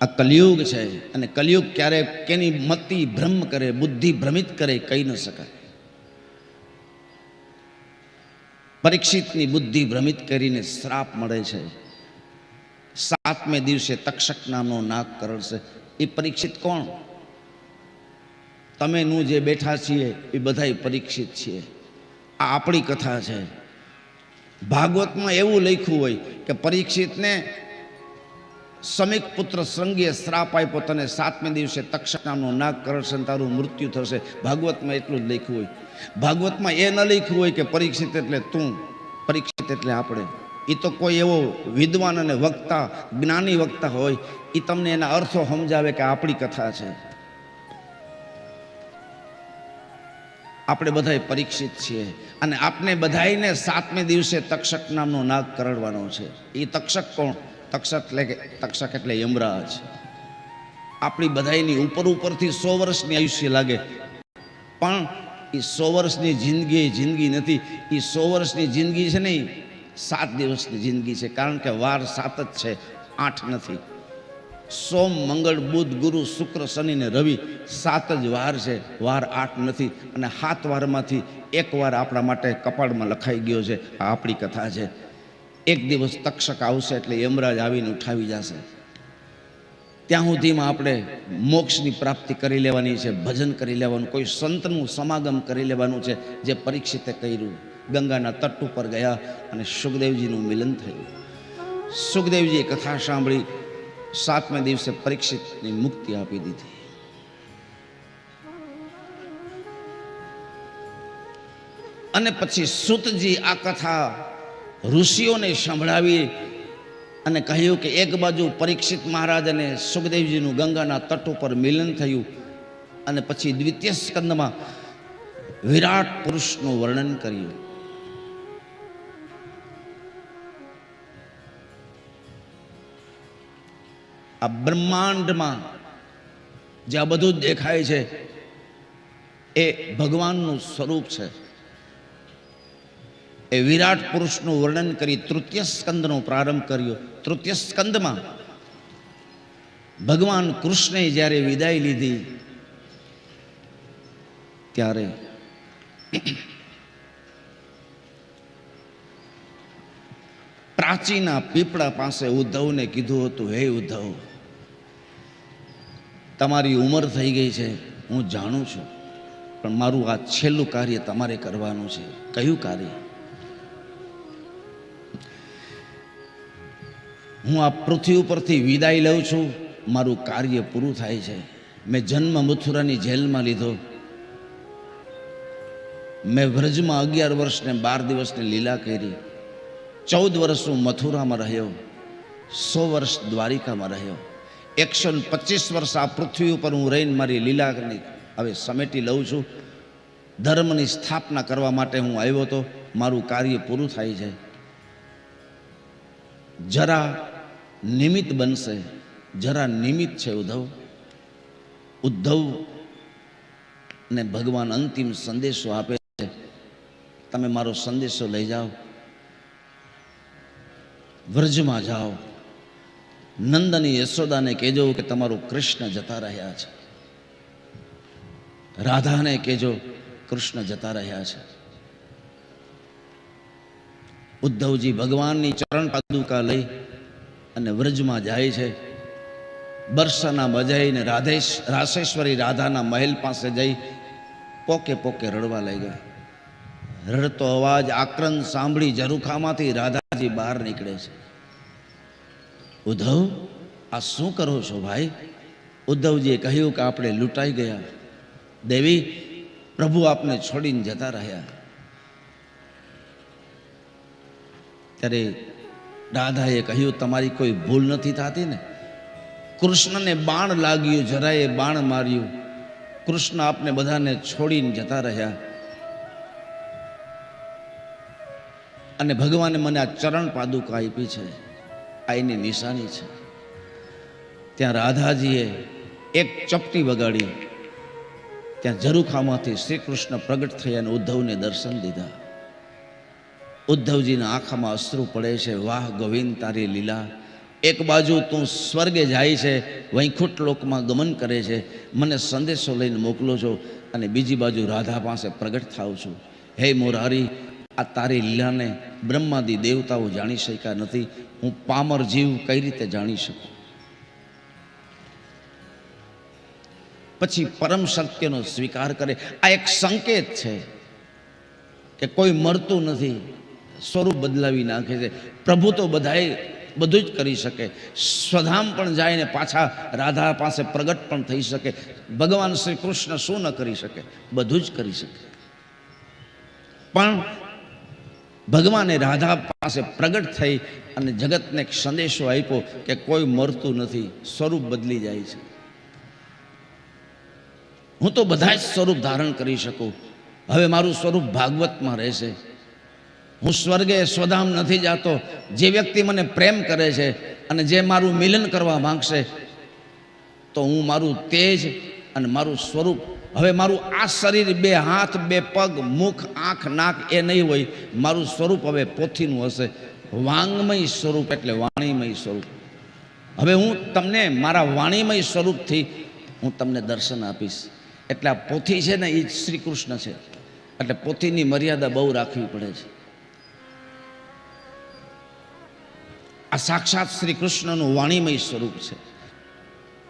આ કલિયુગ છે અને કલિયુગ ક્યારે કેની મતિ ભ્રમ કરે, બુદ્ધિ ભ્રમિત કરે કહી ન શકાય. પરીક્ષિતની બુદ્ધિ ભ્રમિત કરીને શ્રાપ મળે છે. સાતમે દિવસે તક્ષક નામનો નાગ કરડશે. એ પરીક્ષિત કોણ? તમે નું જે બેઠા છીએ એ બધાય પરીક્ષિત છીએ. આ આપણી કથા છે. ભાગવતમાં એવું લખ્યું હોય કે પરીક્ષિતને સમીક પુત્ર સંગીએ શ્રાપ આપ્યો, તને સાતમે દિવસે તક્ષક નામનો નાગ કરશે તારું મૃત્યુ થશે. ભાગવતમાં એટલું જ લખ્યું હોય. ભાગવતમાં એ ન લખ્યું હોય કે પરીક્ષિત એટલે તું, પરીક્ષિત એટલે આપણે. એ તો કોઈ એવો વિદ્વાન અને વક્તા, જ્ઞાની વક્તા હોય એ તમને એના અર્થો સમજાવે કે આપણી કથા છે. આપણે બધાય પરીક્ષિત છીએ અને આપણે બધાઈને સાતમે દિવસે તક્ષક નામનો નાગ કરડવાનો છે. એ તક્ષક કોણ? તક્ષક એટલે તક્ષક એટલે યમરાજ. આપણી બધાયની ઉપર ઉપરથી સો વર્ષની આયુષ્ય લાગે. પણ એ સો વર્ષની જિંદગી જિંદગી નથી. એ સો વર્ષની જિંદગી છે નહીં સાત દિવસની જિંદગી છે. કારણ કે વાર સાત જ છે, આઠ નથી. સોમ, મંગળ, બુધ, ગુરુ, શુક્ર, શનિ ને રવિ સાત જ વાર છે. વાર આઠ નથી. અને સાત વારમાંથી એક વાર આપણા માટે કપાળમાં લખાઈ ગયો છે. આ આપણી કથા છે. એક દિવસ તક્ષક આવશે એટલે યમરાજ આવીને ઉઠાવી જશે. ત્યાં સુધીમાં આપણે મોક્ષની પ્રાપ્તિ કરી લેવાની છે, ભજન કરી લેવાનું, કોઈ સંતનું સમાગમ કરી લેવાનું છે, જે પરીક્ષિતે કર્યું. ગંગાના તટ ઉપર ગયા અને સુખદેવજીનું મિલન થયું. સુખદેવજીએ કથા સાંભળી, સાતમે દિવસે પરીક્ષિતની મુક્તિ આપી દીધી. અને પછી સુતજી આ કથા ઋષિઓને સંભળાવી અને કહ્યું કે એક બાજુ પરીક્ષિત મહારાજ અને સુખદેવજીનું ગંગાના તટ ઉપર મિલન થયું અને પછી દ્વિતીય સ્કંદમાં વિરાટ પુરુષનું વર્ણન કર્યું. આ બ્રહ્માંડમાં જે આ બધું દેખાય છે, એ ભગવાનનું સ્વરૂપ છે. એ વિરાટ પુરુષનું વર્ણન કરી તૃતીય સ્કંદનો પ્રારંભ કર્યો. તૃતીય સ્કંદમાં ભગવાન કૃષ્ણે જ્યારે વિદાય લીધી, ત્યારે પ્રાચીના પીપળા પાસે ઉદ્ધવને કીધું હતું, હે ઉદ્ધવ, તમારી ઉંમર થઈ ગઈ છે, હું જાણું છું, પણ મારું આ છેલ્લું કાર્ય તમારે કરવાનું છે. કયું કાર્ય? હું આ પૃથ્વી ઉપરથી વિદાય લઉં છું. મારું કાર્ય પૂરું થાય છે. મેં જન્મ મથુરાની જેલમાં લીધો. મેં વ્રજમાં અગિયાર વર્ષને બાર દિવસની લીલા કરી. ચૌદ વર્ષ હું મથુરામાં રહ્યો. સો વર્ષ દ્વારિકામાં રહ્યો. એકસો પચીસ વર્ષ આ પૃથ્વી ઉપર હું રહીને મારી લીલા હવે સમેટી લઉં છું. ધર્મની સ્થાપના કરવા માટે હું આવ્યો હતો મારું કાર્ય પૂરું થાય છે. જરા નિમિત્ત બનશે. જરા નિમિત્ત છે ઉદ્ધવ. ઉદ્ધવ ને ભગવાન અંતિમ સંદેશો આપે છે. તમે મારો સંદેશો લઈ જાઓ. વ્રજમાં જાઓ. નંદની યશોદાને કહેજો કે તમારું કૃષ્ણ જતા રહ્યા છે. રાધાને કહેજો કૃષ્ણ જતા રહ્યા છે. ઉદ્ધવજી ભગવાનની ચરણ પાદુકા લઈ અને વ્રજમાં જાય છે. બરસાના બજાઈને રાધેશ રાસેશ્વરી રાધાના મહેલ પાસે જઈ પોકે પોકે રડવા લાગ્યા. રડતો અવાજ આક્રંદ સાંભળી ઝરૂખામાંથી રાધાજી બહાર નીકળે છે. ઉદ્ધવ, આ શું કરો છો ભાઈ? ઉદ્ધવજીએ કહ્યું કે આપણે લૂંટાઈ ગયા. દેવી, પ્રભુ આપને છોડીને જતા રહ્યા. ત્યારે રાધાએ કહ્યું, તમારી કોઈ ભૂલ નથી થતી ને? કૃષ્ણને બાણ લાગ્યું, જરાએ બાણ માર્યું. કૃષ્ણ આપને બધાને છોડીને જતા રહ્યા. અને ભગવાને મને આ ચરણ પાદુકા આપી છે. આ એની નિશાની છે. ત્યાં રાધાજીએ એક ચપટી વગાડી. ત્યાં ઝરૂખામાંથી શ્રી કૃષ્ણ પ્રગટ થયા અને ઉદ્ધવને દર્શન દીધા. ઉદ્ધવજીના આંખામાં અશ્રુ પડે છે. વાહ, ગોવિંદ, તારી લીલા. એક બાજુ તું સ્વર્ગે જાય છે વૈકુંઠ લોકમાં ગમન કરે છે. મને સંદેશો લઈને મોકલો છો અને બીજી બાજુ રાધા પાસે પ્રગટ થાવ છું. હે મોરારી, આ તારી લીલાને બ્રહ્માદી દેવતાઓ જાણી શક્યા નથી. હું પામર જીવ કઈ રીતે જાણી શકું? પછી પરમ સત્યનો સ્વીકાર કરે. આ એક સંકેત છે કે કોઈ મરતું નથી. સ્વરૂપ બદલાવી નાખે છે. પ્રભુ તો બધાએ બધું જ કરી શકે. સ્વધામ પણ જાય ને પાછા રાધા પાસે પ્રગટ પણ થઈ શકે. ભગવાન શ્રી કૃષ્ણ શું ન કરી શકે? બધું જ કરી શકે. પણ ભગવાને રાધા પાસે પ્રગટ થઈ અને જગતને એક સંદેશો આપ્યો કે કોઈ મરતું નથી, સ્વરૂપ બદલી જાય છે. હું તો બધા જ સ્વરૂપ ધારણ કરી શકું. હવે મારું સ્વરૂપ ભાગવતમાં રહેશે. હું સ્વર્ગે સ્વધામ નથી જાતો. જે વ્યક્તિ મને પ્રેમ કરે છે અને જે મારું મિલન કરવા માંગશે, તો હું મારું તેજ અને મારું સ્વરૂપ, હવે મારું આ શરીર, બે હાથ, બે પગ, મુખ, આંખ, નાક, એ નહીં હોય. મારું સ્વરૂપ હવે પોથીનું હશે. વાંગમય સ્વરૂપ એટલે વાણીમય સ્વરૂપ. હવે હું તમને મારા વાણીમય સ્વરૂપથી હું તમને દર્શન આપીશ. એટલે આ પોથી છે ને એ શ્રી કૃષ્ણ છે. એટલે પોથીની મર્યાદા બહુ રાખવી પડે છે. સાક્ષાત શ્રી કૃષ્ણનું વાણીમય સ્વરૂપ છે.